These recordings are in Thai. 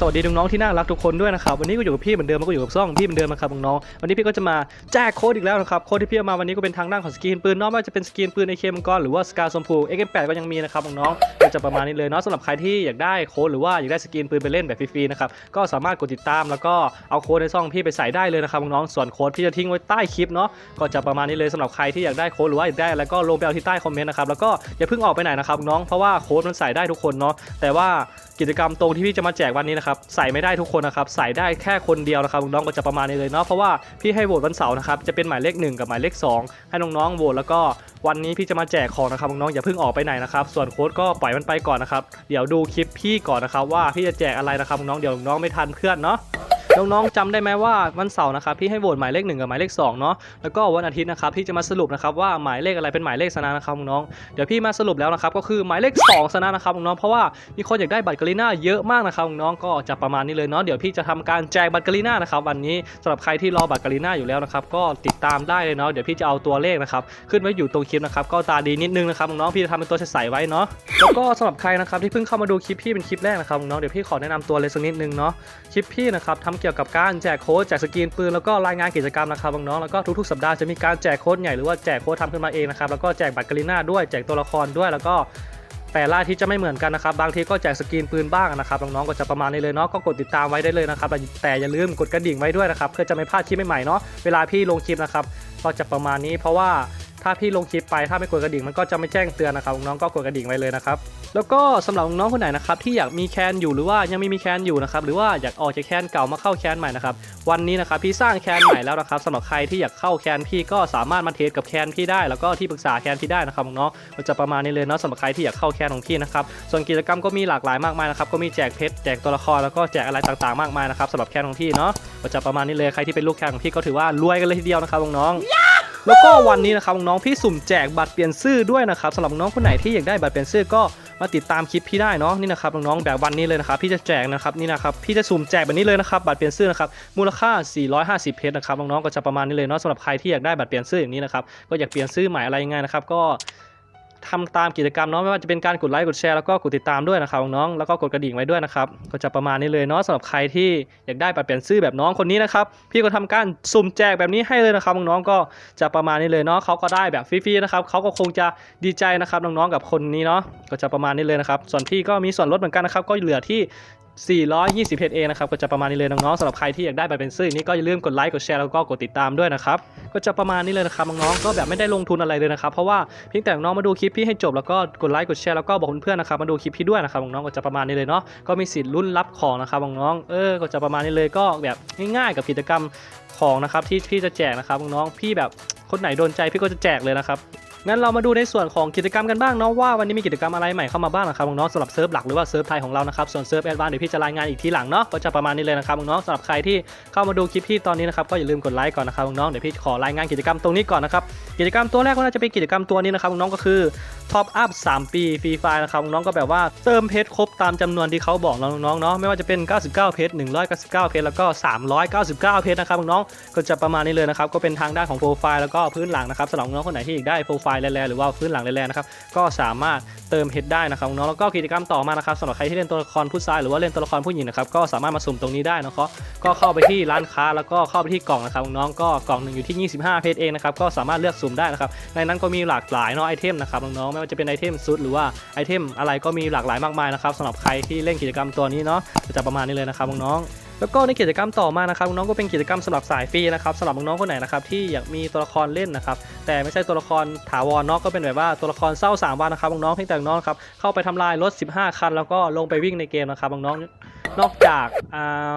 สวัสดีน้องๆที่น่ารักทุกคนด้วยนะครับวันนี้ก็อยู่กับพี่เหมือนเดิมแล้วก็อยู่กับซ่องพี่เหมือนเดิมนะครับน้องๆวันนี้พี่ก็จะมาแจกโค้ดอีกแล้วนะครับโค้ดที่พี่เอามาวันนี้ก็เป็นทางด้านของสกินปืนนอกว่าจะเป็นสกินปืนในเคมังกรหรือว่าสกาซอมพูเอ็กเก็ก็ยังมีนะครับน้องๆก็จะประมาณนี้เลยเนาะสำหรับใครที่อยากได้โค้ดหรือว่าอยากได้สกินปืนไปเล่นแบบฟรีๆนะครับก็สามารถกดติดตามแล้วก็เอาโค้ดในซ่องพี่ไปใส่ได้เลยนะครับน้องๆส่วนโค้ดพี่จะทิ้งไว้ใต้คลิปเนาะก็จะประมาณนี้เลยสำหรับใครที่อยากได้โค้ดหรือว่าอยากได้แล้วก็ลงไปเอาที่ใต้คอมเมนต์นะครับแล้วก็อย่าเพิ่งออกไปไหนนะครับน้องเพราะว่าโค้ดมันใส่ได้ทุกคนเนาะแต่ว่า กิจกรรมตรงที่พี่จะมาแจกวันนี้นะครับใส่ไม่ได้ทุกคนนะครับใส่ได้แค่คนเดียวนะครับน้องๆก็จะประมาณนี้เลยเนาะเพราะว่าพี่ให้โหวตวันเสาร์นะครับจะเป็นหมายเลข 1 กับหมายเลข 2 ให้น้องๆโหวตแล้วก็วันนี้พี่จะมาแจกของนะครับน้องๆอย่าเพิ่งออกไปไหนนะครับส่วนโค้ดก็ปล่อยมันไปก่อนนะครับเดี๋ยวดูคลิปพี่ก่อนนะครับว่าพี่จะแจกอะไรนะครับน้องเดี๋ยวน้องไม่ทันเพื่อนเนาะ น้องๆจำได้ไหมว่าวันเสาร์นะครับพี่ให้โหวตหมายเลข1กับหมายเลข2เนาะแล้วก็วันอาทิตย์นะครับพี่จะมาสรุปนะครับว่าหมายเลขอะไรเป็นหมายเลขชนะนะครับน้องเดี๋ยวพี่มาสรุปแล้วนะครับก็คือหมายเลข2ชนะนะครับน้องเพราะว่ามีคนอยากได้บัตรกาลิน่าเยอะมากนะครับน้องก็จะประมาณนี้เลยเนาะเดี๋ยวพี่จะทำการแจกบัตรกาลิน่านะครับวันนี้สำหรับใครที่รอบัตรกาลิน่าอยู่แล้วนะครับก็ติดตามได้เลยเนาะเดี๋ยวพี่จะเอาตัวเลขนะครับขึ้นไว้อยู่ตรงคลิปนะครับก็ตาดีนิดนึงนะครับน้องพี่จะทำเป็นตัวใสๆไว้เนาะแล้วก็สำหรับใครนะครับที่เพิ่งเข้ามาดูคลิปพี่เป็นคลิปแรกนะครับน้องเดี๋ยวพี่ขอแนะนำตัวเลยสักนิดนึงเนาะคลิปพี่นะครับทำเกี่ยวกับการแจกโค้ดแจกสกรีนปืนแล้วก็รายงานกิจกรรมนะครับน้องๆแล้วก็ทุกๆสัปดาห์จะมีการแจกโค้ดใหญ่หรือว่าแจกโค้ดทำขึ้นมาเองนะครับแล้วก็แจกบัตรกาลิน่าด้วยแจกตัวละครด้วยแล้วก็แต่ละอาที่จะไม่เหมือนกันนะครับ บางทีก็แจกสกรีนปืนบ้างนะครับน้องๆก็จะประมาณนี้เลยเนาะก็กดติดตามไว้ได้เลยนะครับแต่อย่าลืมกดกระดิ่งไว้ด้วยนะครับเพื่อจะไม่พลาดคลิปใหม่ๆเนาะเวลาพี่ลงคลิปนะครับก็จะประมาณนี้เพราะว่า ถ้าพี่ลงคลิปไปถ้าไม่กดกระดิ่งมันก็จะไม่แจ้งเตือนนะครับน้องก็กดกระดิ่งไว้เลยนะครับแล้วก็สำหรับน้องคนไหนนะครับที่อยากมีแคนอยู่หรือว่ายังไม่มีแคนอยู่นะครับหรือว่าอยากออกจากแคนเก่ามาเข้าแคนใหม่นะครับวันนี้นะครับพี่สร้างแคนใหม่แล้วนะครับสำหรับใครที่อยากเข้าแคนพี่ก็สามารถมาเทสกับแคนพี่ได้ แล้วก็ที่ปรึกษาแคนพี่ได้นะครับน้องๆก็จะประมาณนี้เลยเนาะสำหรับใครที่อยากเข้าแคนของพี่นะครับส่วนกิจกรรมก็มีหลากหลายมากมายนะครับก็มีแจกเพชรแจกตัวละครแล้วก็แจกอะไรต่างๆมากมายนะครับสำหรับแคนของพี่เนาะก็จะประมาณนี้เลยใครที่เป็นลูกแคนของพี่ก็ถือว่ารวยกันเลยทีเดียวนะครับน้อง แล้วก็วันนี้นะครับน้องๆพี่สุ่มแจกบัตรเปลี่ยนชื่อด้วยนะครับสำหรับน้องคนไหนที่อยากได้บัตรเปลี่ยนชื่อก็มาติดตามคลิปพี่ได้เนาะนี่นะครับน้องๆแบบวันนี้เลยนะครับพี่จะแจกนะครับนี่นะครับพี่จะสุ่มแจกแบบนี้เลยนะครับบัตรเปลี่ยนชื่อนะครับมูลค่า 450 เพชรนะครับน้องๆก็จะประมาณนี้เลยเนาะสำหรับใครที่อยากได้บัตรเปลี่ยนชื่ออย่างนี้นะครับก็อยากเปลี่ยนชื่อใหม่อะไรยังไงนะครับก็ ทำตามกิจกรรมเนาะไม่ว่าจะเป็นการกดไลค์กดแชร์แล้วก็กดติดตามด้วยนะครับน้องๆแล้วก็กดกระดิ่งไว้ด้วยนะครับก็จะประมาณนี้เลยเนาะสำหรับใครที่อยากได้บัตรเปลี่ยนชื่อแบบน้องคนนี้นะครับพี่ก็ทำการสุ่มแจกแบบนี้ให้เลยนะครับน้องๆก็จะประมาณนี้เลยเนาะเขาก็ได้แบบฟรีๆนะครับเขาก็คงจะดีใจนะครับน้องๆกับคนนี้เนาะก็จะประมาณนี้เลยนะครับส่วนพี่ก็มีส่วนลดเหมือนกันนะครับก็เหลือที่ 420เพจเองนะครับก็จะประมาณนี้เลยน้องๆสำหรับใครที่อยากได้แบเป็นซื้อนี้ก็อย่าลืมกดไลค์กดแชร์แล้วก็กดติดตามด้วยนะครับก็จะประมาณนี้เลยนะครับน้องๆก็แบบไม่ได้ลงทุนอะไรเลยนะครับเพราะว่าเพียงแต่น้องมาดูคลิปพี่ให้จบแล้วก็กดไลค์กดแชร์แล้วก็บอกเพื่อนๆนะครับมาดูคลิปพี่ด้วยนะครับน้องๆก็จะประมาณนี้เลยเนาะก็มีสิทธิ์ลุ้นรับของนะครับน้องๆเออก็จะประมาณนี้เลยก็แบบง่ายๆกับกิจกรรมของนะครับที่พี่จะแจกนะครับน้องๆพี่แบบคนไหนโดนใจพี่ก็จะแจกเลยนะครับ งั้นเรามาดูในส่วนของกิจกรรมกันบ้างเนาะว่าวันนี้มีกิจกรรมอะไรใหม่เข้ามาบ้างนะครับน้องสำหรับเซิร์ฟหลักหรือว่าเซิร์ฟไทยของเรานะครับส่วนเซิร์ฟแอดวานซ์เดี๋ยวพี่จะรายงานอีกทีหลังเนาะก็จะประมาณนี้เลยนะครับน้องสำหรับใครที่เข้ามาดูคลิปพี่ตอนนี้นะครับก็อย่าลืมกดไลค์ก่อนนะครับน้องเดี๋ยวพี่ขอรายงานกิจกรรมตรงนี้ก่อนนะครับกิจกรรมตัวแรกก็น่าจะเป็นกิจกรรมตัวนี้นะครับน้องก็คือท็อปอัพ3ปีฟรีไฟล์นะครับน้องก็แบบว่าเติมเพชรครบตามจำนวนที่เขาบอกน้องๆเนาะไม่ว่าจะเป็น 99 เพชร 199 เพชรแล้วก็ 399 เพชรนะครับน้องก็จะประมาณนี้เลยนะครับก็เป็นทางด้านของโปรไฟล์แล้วก็พื้นหลังนะครับสำหรับน้องคนไหนที่อยากได้โปรไฟลแร่ๆหรือว่าพื้นหลังแร่ๆนะครับก็สามารถเติมเพชรได้นะครับน้องแล้วก็กิจกรรมต่อมานะครับสำหรับใครที่เล่นตัวละครผู้ชายหรือว่าเล่นตัวละครผู้หญิงนะครับก็สามารถมาสุ่มตรงนี้ได้นะครับก็เข้าไปที่ร้านค้าแล้วก็เข้าไปที่กล่องนะครับน้องก็กล่องหนึ่งอยู่ที่ 25 เพชรเองนะครับก็สามารถเลือกสุ่มได้นะครับในนั้นก็มีหลากหลายเนาะไอเทมนะครับน้องๆไม่ว่าจะเป็นไอเทมซุดหรือว่าไอเทมอะไรก็มีหลากหลายมากมายนะครับสำหรับใครที่เล่นกิจกรรมตัวนี้เนาะจะประมาณนี้เลยนะครับน้องๆ แล้วก็ในกิจกรรมต่อมานะครับน้องก็เป็นกิจกรรมสำหรับสายฟรีนะครับสำหรับน้องคนไหนนะครับที่อยากมีตัวละครเล่นนะครับแต่ไม่ใช่ตัวละครถาวรน้องก็เป็นแบบว่าตัวละครเศร้าสามวันนะครับน้องๆเพียงแต่น้องครับเข้าไปทำลายรถ 15 คัน แล้วก็ลงไปวิ่งในเกมนะครับน้อง นอกจาก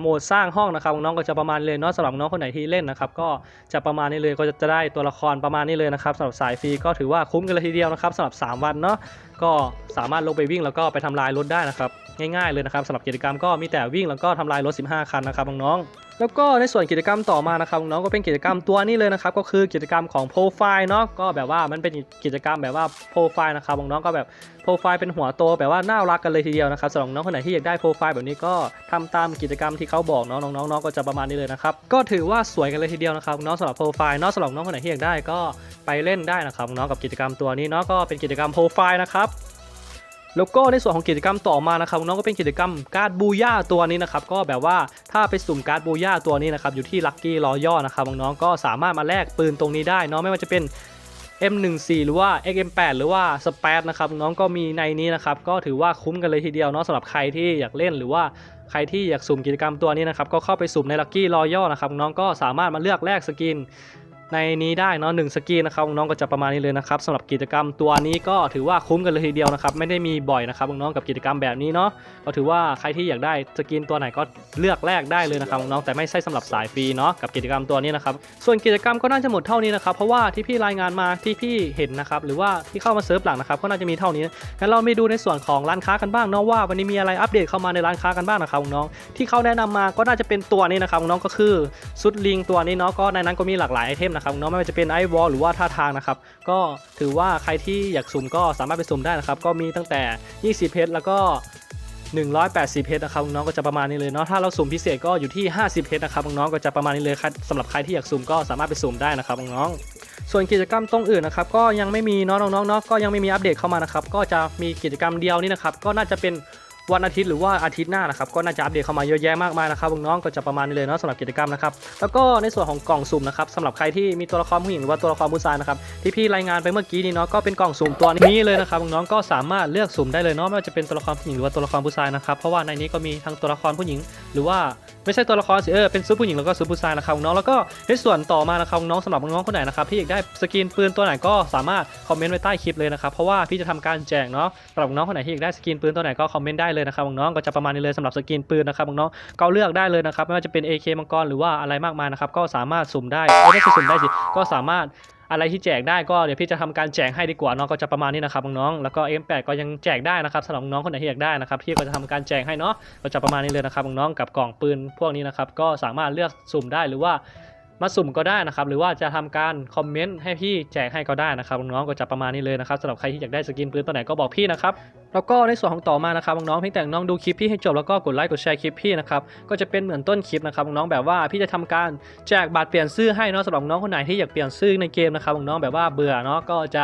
โหมดสร้างห้องนะครับน้องก็จะประมาณเลยเนาะสำหรับน้องคนไหนที่เล่นนะครับก็จะประมาณนี้เลยก็จะได้ตัวละครประมาณนี้เลยนะครับสำหรับสายฟรีก็ถือว่าคุ้มกันเลยทีเดียวนะครับสำหรับ 3 วันเนาะก็สามารถลงไปวิ่งแล้วก็ไปทำลายรถได้นะครับง่ายๆเลยนะครับสำหรับกิจกรรมก็มีแต่วิ่งแล้วก็ทำลายรถ 15 คันนะครับน้องๆ แล้วก็ในส่วนกิจกรรมต่อมานะครับน้องก็เป็นกิจกรรมตัวนี้เลยนะครับก็คือกิจกรรมของโปรไฟล์เนาะก็แบบว่ามันเป็นกิจกรรมแบบว่าโปรไฟล์นะครับน้องก็แบบโปรไฟล์เป็นหัวโตแบบว่าน่ารักกันเลยทีเดียวนะครับสำหรับน้องคนไหนที่อยากได้โปรไฟล์แบบนี้ก็ทำตามกิจกรรมที่เขาบอกเนาะน้องๆก็จะประมาณนี้เลยนะครับก็ถือว่าสวยกันเลยทีเดียวนะครับน้องสำหรับโปรไฟล์เนาะสำหรับน้องคนไหนที่อยากได้ก็ไปเล่นได้นะครับน้องกับกิจกรรมตัวนี้เนาะก็เป็นกิจกรรมโปรไฟล์นะครับ แล้วก็ในส่วนของกิจกรรมต่อมานะครับน้องก็เป็นกิจกรรมการ์ดบูย่าตัวนี้นะครับก็แบบว่าถ้าไปสุ่มการ์ดบูย่าตัวนี้นะครับอยู่ที่ลัคกี้รอย่อนะครับน้องก็สามารถมาแลกปืนตรงนี้ได้เนาะไม่ว่าจะเป็น M14 หรือว่า XM8 หรือว่า s p a d นะครับน้องก็มีในนี้นะครับก็ถือว่าคุ้มกันเลยทีเดียวเนาะสำหรับใครที่อยากเล่นหรือว่าใครที่อยากสุ่มกิจกรรมตัวนี้นะครับก็เข้าไปสุ่มในลัคกี้รอย่อนะครับน้องก็สามารถมาเลือกแลกสกิน ในนี้ได้เนาะหนึ่งสกีนะครับน้องก็จะประมาณนี้เลยนะครับสำหรับกิจกรรมตัวนี้ก็ถือว่าคุ้มกันเลยทีเดียวนะครับไม่ได้มีบ่อยนะครับน้องกับกิจกรรมแบบนี้เนาะก็ถือว่าใครที่อยากได้สกีนตัวไหนก็เลือกแลกได้เลยนะครับน้องแต่ไม่ใช่สำหรับสายฟรีเนาะกับกิจกรรมตัวนี้นะครับส่วนกิจกรรมก็น่าจะหมดเท่านี้นะครับเพราะว่าที่พี่รายงานมาที่พี่เห็นนะครับหรือว่าที่เข้ามาเซิร์ฟหลังนะครับก็น่าจะมีเท่านี้งั้นเราไปดูในส่วนของร้านค้ากันบ้างเนาะว่าวันนี้มีอะไรอัปเดตเข้ามาในร้านค้ากันบ้างนะครับน้องที่เขาแนะนำมาก็น่าจะเป็นตัวนี้นะครับน้องก็คือซุดลิงตัวนี้เนาะก็ในนั้นก็มีหลากหลายไอเทมนะครับน้องไม่ว่าจะเป็นไอวอลหรือว่าท่าทางนะครับก็ถือว่าใครที่อยากสุ่มก็สามารถไปสุ่มได้นะครับก็มีตั้งแต่ 20 เพชรแล้วก็ 180 เพชรนะครับน้องก็จะประมาณนี้เลยเนาะถ้าเราสุ่มพิเศษก็อยู่ที่ 50 เพชรนะครับน้องก็จะประมาณนี้เลยสำหรับใครที่อยากสุ่มก็สามารถไปสุ่มได้นะครับน้องส่วนกิจกรรมตรงอื่นนะครับก็ยังไม่มีเนาะน้องๆเนาะก็ยังไม่มีอัปเดตเข้ามานะครับก็จะมีกิจกรรมเดียวนี่นะครับก็น่าจะเป็น วันอาทิตย์หรือว่าอาทิตย์หน้านะครับก็น่าจะอัปเดตเข้ามาเยอะแยะมากมายนะครับน้องๆก็จะประมาณนี้เลยเนาะสำหรับกิจกรรมนะครับแล้วก็ในส่วนของกล่องสุ่มนะครับสำหรับใครที่มีตัวละครผู้หญิงหรือว่าตัวละครผู้ชายนะครับที่พี่รายงานไปเมื่อกี้นี้เนาะก็เป็นกล่องสุ่มตัวนี้เลยนะครับน้องๆก็สามารถเลือกสุ่มได้เลยเนาะไม่ว่าจะเป็นตัวละครผู้หญิงหรือว่าตัวละครผู้ชายนะครับเพราะว่าในนี้ก็มีทั้งตัวละครผู้หญิงหรือว่า ไม่ใช่ตัวละครสิเออเป็นซุปผู้หญิงแล้วก็ซุปผู้ชายนะครับน้องแล้วก็ในส่วนต่อมานะครับน้องสำหรับน้องคนไหนนะครับที่อยากได้สกินปืนตัวไหนก็สามารถคอมเมนต์ไว้ใต้คลิปเลยนะครับเพราะว่าพี่จะทำการแจกเนาะสำหรับน้องคนไหนที่อยากได้สกินปืนตัวไหนก็คอมเมนต์ได้เลยนะครับน้องก็จะประมาณนี้เลยสำหรับสกินปืนนะครับน้องก็เลือกได้เลยนะครับไม่ว่าจะเป็น AK มังกรหรือว่าอะไรมากมายนะครับก็สามารถสุ่มได้ไม่ได้สุ่มได้สิก็สามารถ อะไรที่แจกได้ก็เดี๋ยวพี่จะทำการแจกให้ดีกว่าเนาะก็จะประมาณนี้นะครับน้องแล้วก็ M8 ก็ยังแจกได้นะครับสำหรับน้องคนไหนที่อยากได้นะครับพี่ก็จะทำการแจกให้เนาะก็จะประมาณนี้เลยนะครับน้องกับกล่องปืนพวกนี้นะครับก็สามารถเลือกสุ่มได้หรือว่า มาสุ่มก็ได้นะครับ หรือว่าจะทำการคอมเมนต์ให้พี่แจกให้ก็ได้นะครับน้องๆก็จะประมาณนี้เลยนะครับสำหรับใครที่อยากได้สกินปืนตัวไหนก็บอกพี่นะครับแล้วก็ในส่วนของต่อมานะครับน้องๆเพียงแต่น้องดูคลิปพี่ให้จบแล้วก็กดไลค์กดแชร์คลิปพี่นะครับก็จะเป็นเหมือนต้นคลิปนะครับน้องแบบว่าพี่จะทำการแจกบัตรเปลี่ยนซื้อให้เนาะสำหรับน้องคนไหนที่อยากเปลี่ยนซื้อในเกมนะครับน้องแบบว่าเบื่อเนาะก็จะ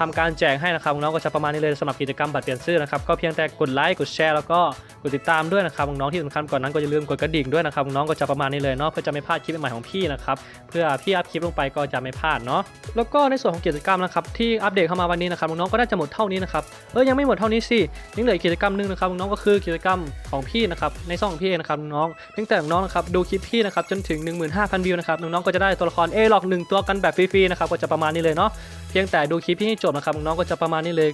ทำการแจกให้นะครับน้องก็จะประมาณนี้เลยสำหรับกิจกรรมบัตรเปลี่ยนชื่อนะครับก็เพียงแต่กดไลค์กดแชร์แล้วก็กดติดตามด้วยนะครับน้องที่สำคัญก่อนนั้นก็อย่าลืมกดกระดิ่งด้วยนะครับน้องก็จะประมาณนี้เลยเนาะเพื่อจะไม่พลาดคลิปใหม่ของพี่นะครับเพื่อพี่อัพคลิปลงไปก็จะไม่พลาดเนาะแล้วก็ในส่วนของกิจกรรมนะครับที่อัปเดตเข้ามาวันนี้นะครับน้องก็น่าจะหมดเท่านี้นะครับเออยังไม่หมดเท่านี้สิยังเหลือกิจกรรมหนึ่งนะครับน้องก็คือกิจกรรมของพี่นะครับในช่องพี่เองนะครับน้องเพียงแต่น้องนะครับดูคลิปพี่นะครับจนถึง 15,000 วิวนะครับน้องๆก็จะได้ตัวละครเอล็อกหนึ่งตัวกันแบบฟรีๆนะครับก็จะประมาณนี้เลยเนาะ เพียงแต่ดูคลิปพี่ให้จบนะครับน้องก็จะประมาณนี้เลย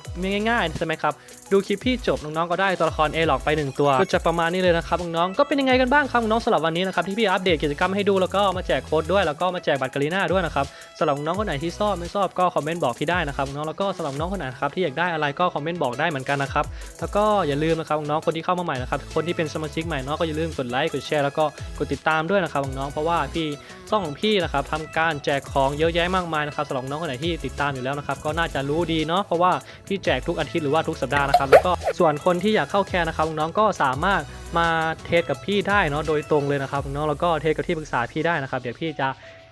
ง่ายๆใช่ไหมครับดูคลิปพี่จบน้องๆก็ได้ตัวละครเอล็อกไปหนึ่งตัวก็จะประมาณนี้เลยนะครับน้องก็เป็นยังไงกันบ้างครับน้องสำหรับวันนี้นะครับที่พี่อัปเดตกิจกรรมให้ดูแล้วก็มาแจกโค้ดด้วยแล้วก็มาแจกบัตรกาลีน่าด้วยนะครับสำหรับน้องคนไหนที่ชอบไม่ชอบก็คอมเมนต์บอกพี่ได้นะครับน้องแล้วก็สำหรับน้องคนไหนครับที่อยากได้อะไรก็คอมเมนต์บอกได้เหมือนกันนะครับแล้วก็อย่าลืมนะครับน้องคนที่เข้ามาใหม่นะครับคนที่เป็นสมาชิกใหม่เนาะก็อย่าลืมกดไลค์กดแชร์แล้วก็กดติดตามด้วยนะครับน้องเพราะว่าพี่ช่องของพี่นะครับทำการแจกของเยอะแยะมากมายนะครับสำหรับน้องคนไหนที่ติดตามอยู่แล้วนะครับก็น่าจะรู้ดีเนาะเพราะว่าพี่แจกทุกอาทิตย์หรือว่าทุกสัปดาห์นะครับแล้วก็ส่วนคนที่อยากเข้าแคร์นะครับน้องก็สามารถมาเทสกับพี่ได้เนาะโดยตรงเลยนะครับน้องแล้วก็เทสกับที่ปรึกษาพี่ได้นะครับ เดี๋ยวพี่จะ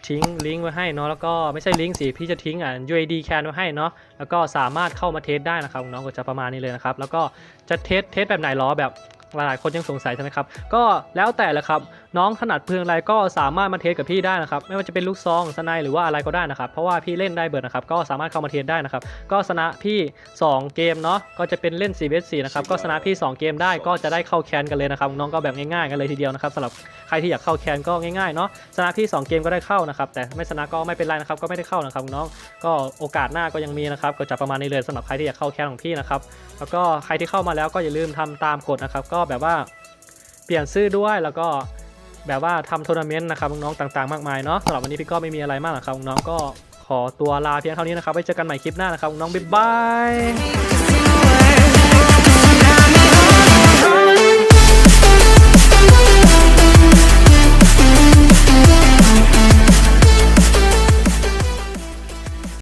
ทิ้งลิงก์ไว้ให้เนาะแล้วก็ไม่ใช่ลิงก์สิพี่จะทิ้งอะ UID แคนไว้ให้เนาะแล้วก็สามารถเข้ามาเทสได้นะครับน้องก็จะประมาณนี้เลยนะครับแล้วก็จะเทสเทสแบบไหนล้อแบบ หลายๆคนยังสงสัยใช่ไหมครับ ก็แล้วแต่แหละครับ น้องถนัดเพลิงอะไรก็สามารถมาเทสกับพี่ได้นะครับ ไม่ว่าจะเป็นลูกซองสไนหรือว่าอะไรก็ได้นะครับ เพราะว่าพี่เล่นได้เบิร์ดนะครับ ก็สามารถเข้ามาเทสได้นะครับ ก็ชนะพี่ 2 เกมเนาะ ก็จะเป็นเล่น4 vs 4นะครับ ก็ชนะพี่ 2 เกมได้ก็จะได้เข้าแคนกันเลยนะครับ น้องก็แบบง่ายๆกันเลยทีเดียวนะครับสำหรับใครที่อยากเข้าแคนก็ง่ายๆเนาะ ชนะพี่ 2 เกมก็ได้เข้านะครับ แต่ไม่ชนะก็ไม่เป็นไรนะครับ ก็ไม่ได้เข้านะครับน้อง ก็โอกาสหน้าก็ยังมีนะครับ ก็จะประมาณนี้เลยสำหรับใครที่อยากเข้าแคนของพี่นะครับ แล้วก็ใครที่เข้ามาแล้วก็อย่าลืมทำตามกฎนะครับก็แบบว่าเปลี่ยนชื่อด้วยแล้วก็แบบว่าทำทัวร์นาเมนต์นะครับน้องๆต่างๆมากมายเนาะสำหรับวันนี้พี่ก็ไม่มีอะไรมากหรอกครับน้องก็ขอตัวลาเพียงเท่านี้นะครับไว้เจอกันใหม่คลิปหน้านะครับน้องบ๊ายบาย